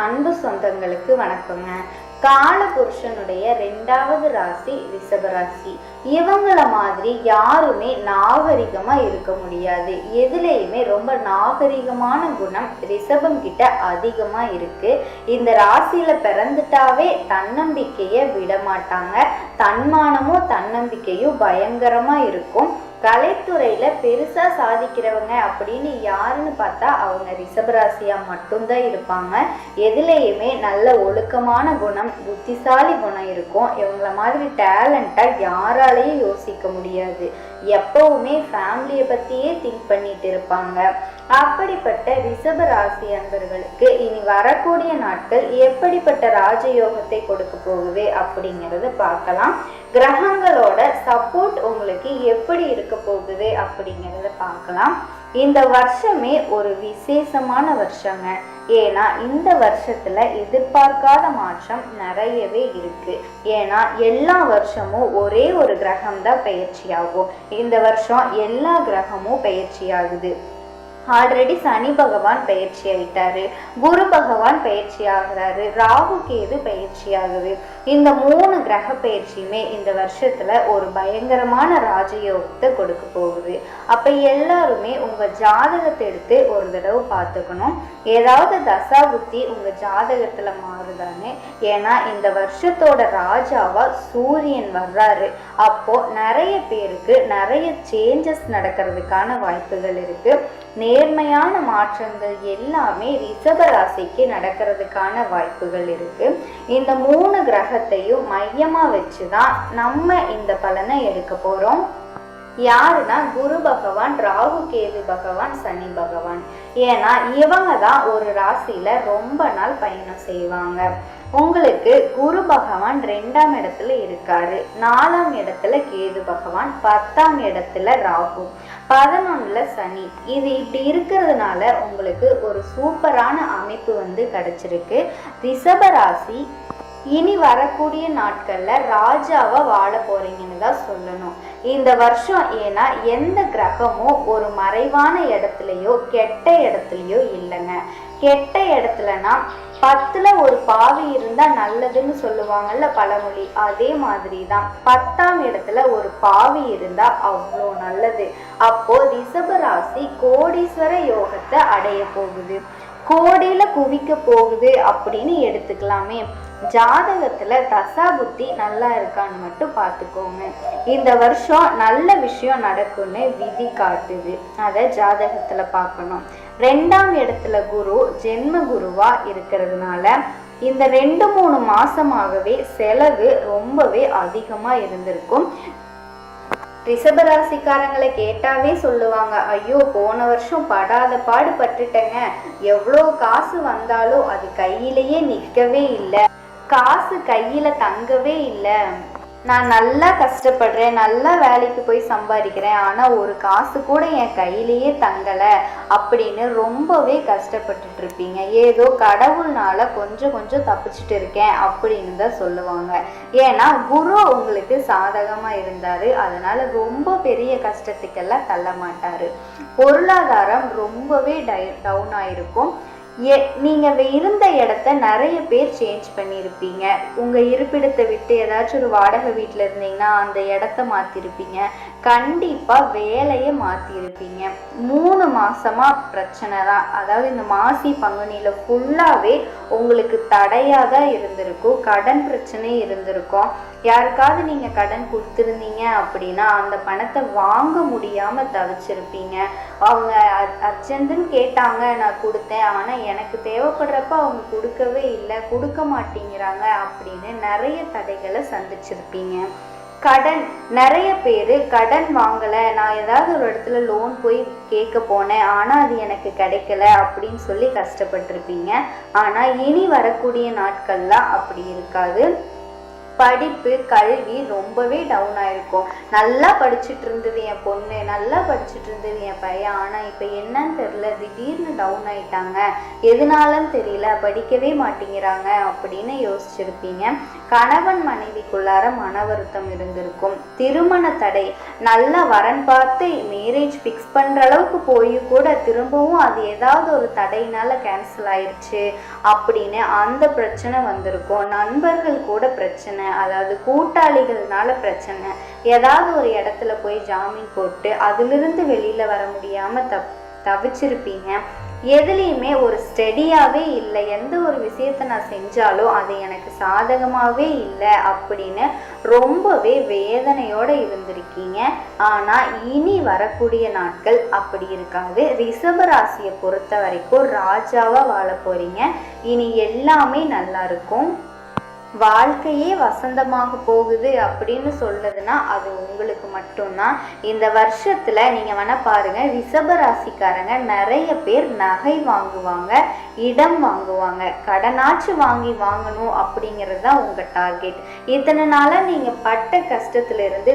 அன்பு சொந்தங்களுக்கு வணக்கங்க. காலபுருஷனுடைய ரெண்டாவது ராசி ரிஷபராசி. இவங்கள மாதிரி யாருமே நாகரிகமா இருக்க முடியாது. எதுலேயுமே ரொம்ப நாகரிகமான குணம் ரிஷபம் கிட்ட அதிகமா இருக்கு. இந்த ராசியில பிறந்துட்டாவே தன்னம்பிக்கைய விட மாட்டாங்க தன்மானமும் தன்னம்பிக்கையும் பயங்கரமா இருக்கும். கலைத்துறையில பெருசா சாதிக்கிறவங்க அப்படின்னு யாருன்னு பார்த்தா அவங்க ரிஷபராசியா மட்டும்தான் இருப்பாங்க. எதுலேயுமே நல்ல ஒழுக்கமான குணம் புத்திசாலி குணம் இருக்கும். இவங்கள மாதிரி டேலண்டா யாராலையும் யோசிக்க முடியாது. எப்பவுமே ஃபேமிலியை பத்தியே திங்க் பண்ணிட்டு இருப்பாங்க. அப்படிப்பட்ட ரிஷப ராசி அன்பர்களுக்கு இனி வரக்கூடிய நாட்கள் எப்படிப்பட்ட ராஜயோகத்தை கொடுக்க போகுது அப்படிங்கிறத பார்க்கலாம். கிரகங்களோட சப்போர்ட் உங்களுக்கு எப்படி இருக்க போகுது அப்படிங்கிறத பார்க்கலாம். இந்த வருஷமே ஒரு விசேஷமான வருஷங்க. ஏன்னா இந்த வருஷத்துல எதிர்பார்க்காத மாற்றம் நிறையவே இருக்கு. ஏன்னா எல்லா வருஷமும் ஒரே ஒரு கிரகம் தான் பயிற்சி ஆகும் இந்த வருஷம் எல்லா கிரகமும் பயிற்சி ஆகுது ஆல்ரெடி சனி பகவான் பயிற்சி ஆயிட்டாரு. குரு பகவான் பயிற்சி ஆகுறாரு. ராகு கேது பயிற்சி ஆகுது. இந்த மூணு கிரக பயிற்சியுமே இந்த வருஷத்துல ஒரு பயங்கரமான ராஜயோகத்தை கொடுக்க போகுது. அப்ப எல்லாருமே உங்க ஜாதகத்தை எடுத்து ஒரு தடவை பார்த்துக்கணும். ஏதாவது தசா புத்தி உங்க ஜாதகத்துல மாறுதானே? ஏன்னா இந்த வருஷத்தோட ராஜாவா சூரியன் வர்றாரு. அப்போ நிறைய பேருக்கு நிறைய சேஞ்சஸ் நடக்கிறதுக்கான வாய்ப்புகள் இருக்கு. நேர்மையான மாற்றங்கள் எல்லாமே ரிஷப ராசிக்கு நடக்கிறதுக்கான வாய்ப்புகள் இருக்கு. இந்த மூணு கிரகத்தையும் மையமா வச்சுதான் நம்ம இந்த பலனை எடுக்க போறோம். யாருன்னா குரு பகவான் ராகு கேது பகவான் சனி பகவான். ஏன்னா இவங்க தான் ஒரு ராசியில ரொம்ப நாள் பயணம் செய்வாங்க. உங்களுக்கு குரு பகவான் ரெண்டாம் இடத்துல இருக்காரு. நாலாம் இடத்துல கேது பகவான் பத்தாம் இடத்துல ராகு. பதினொன்றில் சனி. இது இப்படி இருக்கிறதுனால உங்களுக்கு ஒரு சூப்பரான அமைப்பு வந்து கிடைச்சிருக்கு. ரிஷபராசி இனி வரக்கூடிய நாட்கள்ல ராஜாவா வாழ போகிறீங்கன்னு தான் சொல்லணும். இந்த வருஷம் ஏன்னா எந்த கிரகமும் ஒரு மறைவான இடத்துலயோ கெட்ட இடத்துலயோ இல்லைங்க. கெட்ட இடத்துலனா பத்துல ஒரு பாவி இருந்தா நல்லதுன்னு சொல்லுவாங்கல்ல பழமொழி. அதே மாதிரி தான் பத்தாம் இடத்துல ஒரு பாவி இருந்தா அவ்வளோ நல்லது. அப்போ ரிஷபராசி கோடீஸ்வர யோகத்தை அடைய போகுது. கோடியில குவிக்க போகுது அப்படின்னு எடுத்துக்கலாமே. ஜாதகத்துல தசா புத்தி நல்லா இருக்கான்னு மட்டும் பார்த்துக்கோங்க. இந்த வருஷம் நல்ல விஷயம் நடக்கும்னு விதி காட்டுது. அதை ஜாதகத்துல பார்க்கணும். ரெண்டாம் இடத்துல குரு ஜென்ம குருவா இருக்கிறதுனால இந்த ரெண்டு மூணு மாசமாகவே செலவு ரொம்பவே அதிகமா இருந்திருக்கும். ரிஷபராசிக்காரங்களை கேட்டாவே சொல்லுவாங்க ஐயோ போன வருஷம் படாத பாடு பட்டுட்டேங்க. எவ்வளோ காசு வந்தாலும் அது கையிலேயே நிற்கவே இல்லை. காசு கையில தங்கவே இல்லை. நான் நல்லா கஷ்டப்படுறேன் நல்லா வேலைக்கு போய் சம்பாதிக்கிறேன் ஆனால் ஒரு காசு கூட என் கையிலேயே தங்கலை அப்படின்னு ரொம்பவே கஷ்டப்பட்டுட்டு இருப்பீங்க. ஏதோ கடவுள்னால கொஞ்சம் கொஞ்சம் தப்பிச்சுட்டு இருக்கேன் அப்படின்னு தான் சொல்லுவாங்க. ஏன்னா குரு உங்களுக்கு சாதகமாக இருந்தார். அதனால ரொம்ப பெரிய கஷ்டத்துக்கெல்லாம் தள்ள மாட்டார் பொருளாதாரம் ரொம்பவே டை டவுன் ஆயிருக்கும். நீங்கள் இருந்த இடத்த நிறைய பேர் சேஞ்ச் பண்ணியிருப்பீங்க. உங்கள் இருப்பிடத்தை விட்டு ஏதாச்சும் ஒரு வாடகை வீட்டில் இருந்தீங்கன்னா அந்த இடத்த மாற்றிருப்பீங்க கண்டிப்பாக வேலையை மாற்றிருப்பீங்க மூணு மாசமாக பிரச்சனை தான். அதாவது இந்த மாசி பங்குனியில் ஃபுல்லாகவே உங்களுக்கு தடையாக தான் இருந்திருக்கும். கடன் பிரச்சனை இருந்திருக்கும். யாருக்காவது நீங்கள் கடன் கொடுத்துருந்தீங்க அப்படின்னா அந்த பணத்தை வாங்க முடியாமல் தவிச்சிருப்பீங்க. அவங்க அர்ஜென்ட்டுன்னு கேட்டாங்க நான் கொடுத்தேன். ஆனால் எனக்கு தேவைப்படுறப்ப அவங்க கொடுக்கவே இல்லை கொடுக்க மாட்டேங்கிறாங்க அப்படின்னு நிறைய தடைகளை சந்திச்சிருப்பீங்க. கடன் நிறைய பேர் கடன் வாங்கலை நான் ஏதாவது ஒரு இடத்துல லோன் போய் கேட்க போனேன் ஆனால் அது எனக்கு கிடைக்கல அப்படின்னு சொல்லி கஷ்டப்பட்டிருப்பீங்க. ஆனால் இனி வரக்கூடிய நாட்கள்லாம் அப்படி இருக்காது. படிப்பு கல்வி ரொம்பவே டவுன் ஆயிருக்கும். நல்லா படிச்சுட்டு இருந்தது என் பொண்ணு நல்லா படிச்சுட்டு இருந்தது என் பையன். ஆனால் இப்போ என்னன்னு தெரில திடீர்னு டவுன் ஆயிட்டாங்க. எதனாலன்னு தெரியல படிக்கவே மாட்டேங்கிறாங்க அப்படின்னு யோசிச்சிருப்பீங்க. கணவன் மனைவிக்குள்ளார மன வருத்தம் இருந்திருக்கும். திருமண தடை நல்ல வரன் பார்த்து மேரேஜ் ஃபிக்ஸ் பண்ற அளவுக்கு போய் கூட திரும்பவும் அது ஏதாவது ஒரு தடையினால கேன்சல் ஆயிடுச்சு அப்படின்னு அந்த பிரச்சனை வந்திருக்கும். நண்பர்கள் கூட பிரச்சனை அதாவது கூட்டாளிகள்னால பிரச்சனை. ஏதாவது ஒரு இடத்துல போய் ஜாமீன் போட்டு அதிலிருந்து வெளியில வர முடியாம தப் தவிச்சிருப்பீங்க. எதுலேயுமே ஒரு ஸ்டெடியாகவே இல்லை. எந்த ஒரு விஷயத்தை நான் செஞ்சாலும் அது எனக்கு சாதகமாகவே இல்லை அப்படின்னு ரொம்பவே வேதனையோடு இருந்திருக்கீங்க. ஆனால் இனி வரக்கூடிய நாட்கள் அப்படி இருக்காது. ரிஷப ராசியை பொறுத்த வரைக்கும் ராஜாவாக வாழ போகிறீங்க இனி எல்லாமே நல்லா இருக்கும். வாழ்க்கையே வசந்தமாக போகுது அப்படின்னு சொல்லுதுன்னா அது உங்களுக்கு மட்டும்தான். இந்த வருஷத்துல நீங்க வேணா பாருங்க ரிஷப ராசிக்காரங்க நிறைய பேர் நகை வாங்குவாங்க. இடம் வாங்குவாங்க. கடனாச்சு வாங்கி வாங்கணும் அப்படிங்கிறது தான் உங்கள் டார்கெட் இத்தனை நாளாக நீங்கள் பட்ட கஷ்டத்துல இருந்து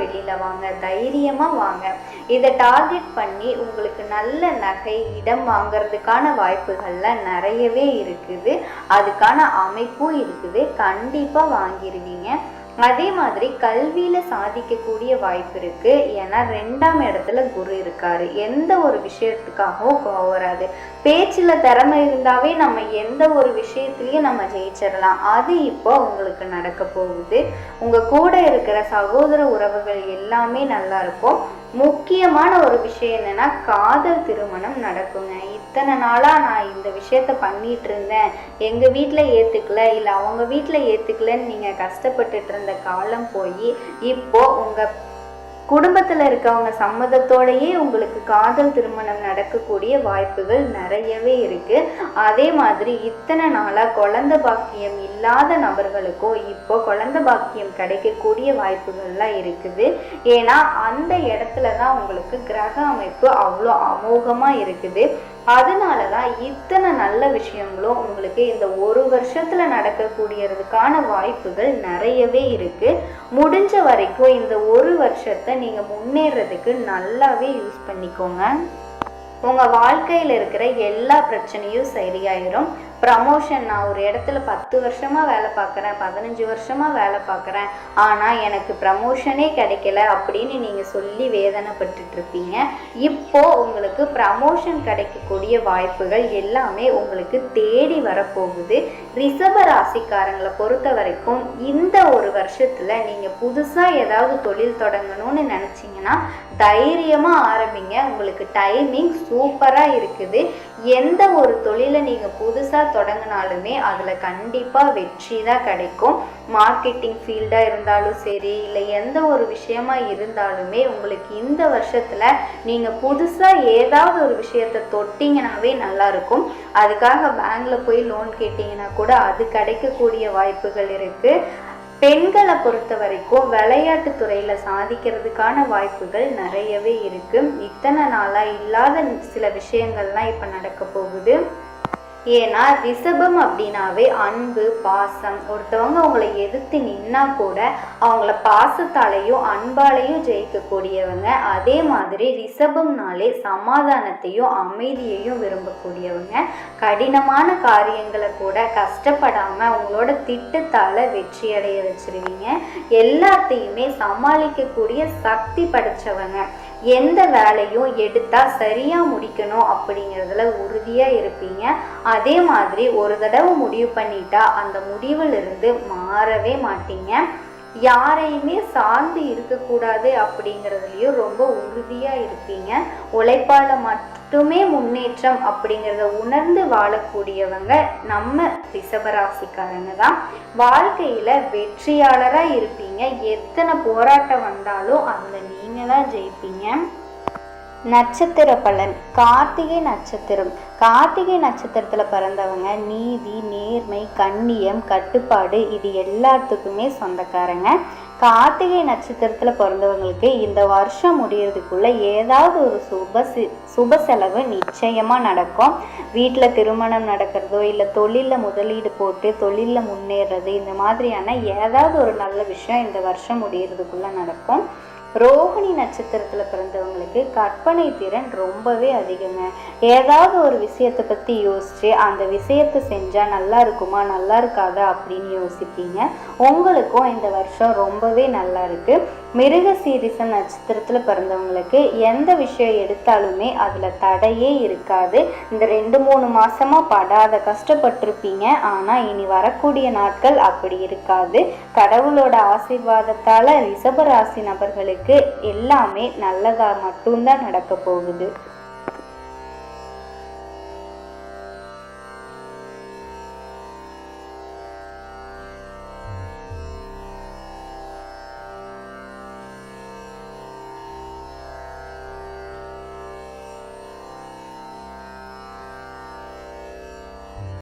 வெளியில் வாங்க தைரியமாக வாங்க. இதை டார்கெட் பண்ணி உங்களுக்கு நல்ல நகை இடம் வாங்கிறதுக்கான வாய்ப்புகள்லாம் நிறையவே இருக்குது. அதுக்கான அமைப்பும் இருக்குது. கண்டிப்பாக வாங்கிருவீங்க. அதே மாதிரி கல்வியில சாதிக்கக்கூடிய வாய்ப்பு இருக்கு. ஏன்னா ரெண்டாம் இடத்துல குரு இருக்காரு. எந்த ஒரு விஷயத்துக்காகவும் கோவராது வராது. பேச்சுல திறமை இருந்தாவே நம்ம எந்த ஒரு விஷயத்துலையும் நம்ம ஜெயிச்சிடலாம். அது இப்போ உங்களுக்கு நடக்க போகுது. உங்க கூட இருக்கிற சகோதர உறவுகள் எல்லாமே நல்லா இருக்கும். முக்கியமான ஒரு விஷயம் என்னன்னா காதல் திருமணம் நடக்குங்க. இத்தனை நாளா நான் இந்த விஷயத்த பண்ணிட்டு இருந்தேன் எங்க வீட்ல ஏத்துக்கல இல்ல அவங்க வீட்டில் ஏத்துக்கலன்னு நீங்க கஷ்டப்பட்டுட்டு இருந்த காலம் போய் இப்போ உங்க குடும்பத்துல இருக்கவங்க சம்மதத்தோடயே உங்களுக்கு காதல் திருமணம் நடக்கக்கூடிய வாய்ப்புகள் நிறையவே இருக்கு. அதே மாதிரி இத்தனை நாளா குழந்தை பாக்கியம் இல்லாத நபர்களுக்கும் இப்போ குழந்தை பாக்கியம் கிடைக்கக்கூடிய வாய்ப்புகள்லாம் இருக்குது. ஏன்னா அந்த இடத்துல தான் உங்களுக்கு கிரக அமைப்பு அவ்வளோ அமோகமா இருக்குது. அதனால தான் இத்தனை நல்ல விஷயங்களும் உங்களுக்கு இந்த ஒரு வருஷத்துல நடக்கக்கூடியதுக்கான வாய்ப்புகள் நிறையவே இருக்கு. முடிஞ்ச வரைக்கும் இந்த ஒரு வருஷத்தை நீங்க முன்னேறதுக்கு நல்லாவே யூஸ் பண்ணிக்கோங்க. உங்க வாழ்க்கையில இருக்கிற எல்லா பிரச்சனையும் சரியாயிரும். ப்ரமோஷன் நான் ஒரு இடத்துல பத்து வருஷமாக வேலை பார்க்குறேன் பதினஞ்சு வருஷமாக வேலை பார்க்குறேன். ஆனால் எனக்கு ப்ரமோஷனே கிடைக்கல அப்படின்னு நீங்கள் சொல்லி வேதனைப்பட்டுட்டு இப்போது இப்போ உங்களுக்கு ப்ரமோஷன் கிடைக்கக்கூடிய வாய்ப்புகள் எல்லாமே உங்களுக்கு தேடி வரப்போகுது. ரிசர்வ ராசிக்காரங்களை பொறுத்த வரைக்கும் இந்த ஒரு வருஷத்தில் நீங்கள் புதுசாக ஏதாவது தொழில் தொடங்கணும்னு நினச்சிங்கன்னா தைரியமாக ஆரம்பிங்க. உங்களுக்கு டைமிங் சூப்பராக இருக்குது. எந்த ஒரு தொழிலை நீங்கள் புதுசாக தொடங்கினாலுமே அதில் கண்டிப்பாக வெற்றி தான் கிடைக்கும். மார்க்கெட்டிங் ஃபீல்டாக இருந்தாலும் சரி இல்லை எந்த ஒரு விஷயமா இருந்தாலுமே உங்களுக்கு இந்த வருஷத்தில் நீங்கள் புதுசாக ஏதாவது ஒரு விஷயத்த தொட்டிங்கனாவே நல்லா இருக்கும் அதுக்காக பேங்கில் போய் லோன் கேட்டிங்கன்னா கூட அது கிடைக்கக்கூடிய வாய்ப்புகள் இருக்குது பெண்களை பொறுத்த வரைக்கும் விளையாட்டு துறையில சாதிக்கிறதுக்கான வாய்ப்புகள் நிறையவே இருக்கு. இத்தனை நாளா இல்லாத சில விஷயங்கள்லாம் இப்ப நடக்க போகுது. ஏன்னா ரிஷபம் அப்படின்னாவே அன்பு பாசம். ஒருத்தவங்க அவங்கள எதிர்த்து நின்னா கூட அவங்கள பாசத்தாலையும் அன்பாலையும் ஜெயிக்கக்கூடியவங்க. அதே மாதிரி ரிஷபம்னாலே சமாதானத்தையும் அமைதியையும் விரும்பக்கூடியவங்க. கடினமான காரியங்களை கூட கஷ்டப்படாம அவங்களோட திட்டத்தால வெற்றி அடைய வச்சிருவீங்க. எல்லாத்தையுமே சமாளிக்கக்கூடிய சக்தி படைச்சவங்க. எந்த வேலையும் எடுத்தால் சரியாக முடிக்கணும் அப்படிங்கிறதுல உறுதியாக இருப்பீங்க. அதே மாதிரி ஒரு தடவை முடிவு பண்ணிட்டா அந்த முடிவிலிருந்து மாறவே மாட்டீங்க. யாரையுமே சார்ந்து இருக்கக்கூடாது அப்படிங்கிறதுலையும் ரொம்ப உறுதியாக இருப்பீங்க. உழைப்பால் மட்டுமே முன்னேற்றம் அப்படிங்கிறத உணர்ந்து வாழக்கூடியவங்க நம்ம ரிஷபராசிக்காரங்க தான். வாழ்க்கையில் வெற்றியாளராக இருப்பீங்க. எத்தனை போராட்டம் வந்தாலும் அதுல நீங்கள் தான் ஜெயிப்பீங்க. நட்சத்திர பலன். கார்த்திகை நட்சத்திரம். கார்த்திகை நட்சத்திரத்தில் பிறந்தவங்க நீதி நேர்மை கண்ணியம் கட்டுப்பாடு இது எல்லாத்துக்குமே சொந்தக்காரங்க. கார்த்திகை நட்சத்திரத்தில் பிறந்தவங்களுக்கு இந்த வருஷம் முடியறதுக்குள்ளே ஏதாவது ஒரு சுப சி சுப செலவு நிச்சயமாக நடக்கும். வீட்டில் திருமணம் நடக்கிறதோ இல்லை தொழிலில் முதலீடு போட்டு தொழிலில் முன்னேறது இந்த மாதிரியான ஏதாவது ஒரு நல்ல விஷயம் இந்த வருஷம் முடியறதுக்குள்ளே நடக்கும். ரோகிணி நட்சத்திரத்தில் பிறந்தவங்களுக்கு கற்பனை திறன் ரொம்பவே அதிகங்க. ஏதாவது ஒரு விஷயத்தை பற்றி யோசிச்சு அந்த விஷயத்தை செஞ்சால் நல்லா இருக்குமா நல்லா இருக்காதா அப்படின்னு யோசிப்பீங்க. உங்களுக்கும் இந்த வருஷம் ரொம்பவே நல்லா இருக்கு. மிருக சீரிச நட்சத்திரத்தில் பிறந்தவங்களுக்கு எந்த விஷயம் எடுத்தாலுமே அதில் தடையே இருக்காது. இந்த ரெண்டு மூணு மாசமா படாத கஷ்டப்பட்டிருப்பீங்க. ஆனால் இனி வரக்கூடிய நாட்கள் அப்படி இருக்காது. கடவுளோட ஆசீர்வாதத்தால் ரிஷபராசி நபர்களுக்கு எல்லாமே நல்லதாக மட்டும்தான் நடக்க போகுது.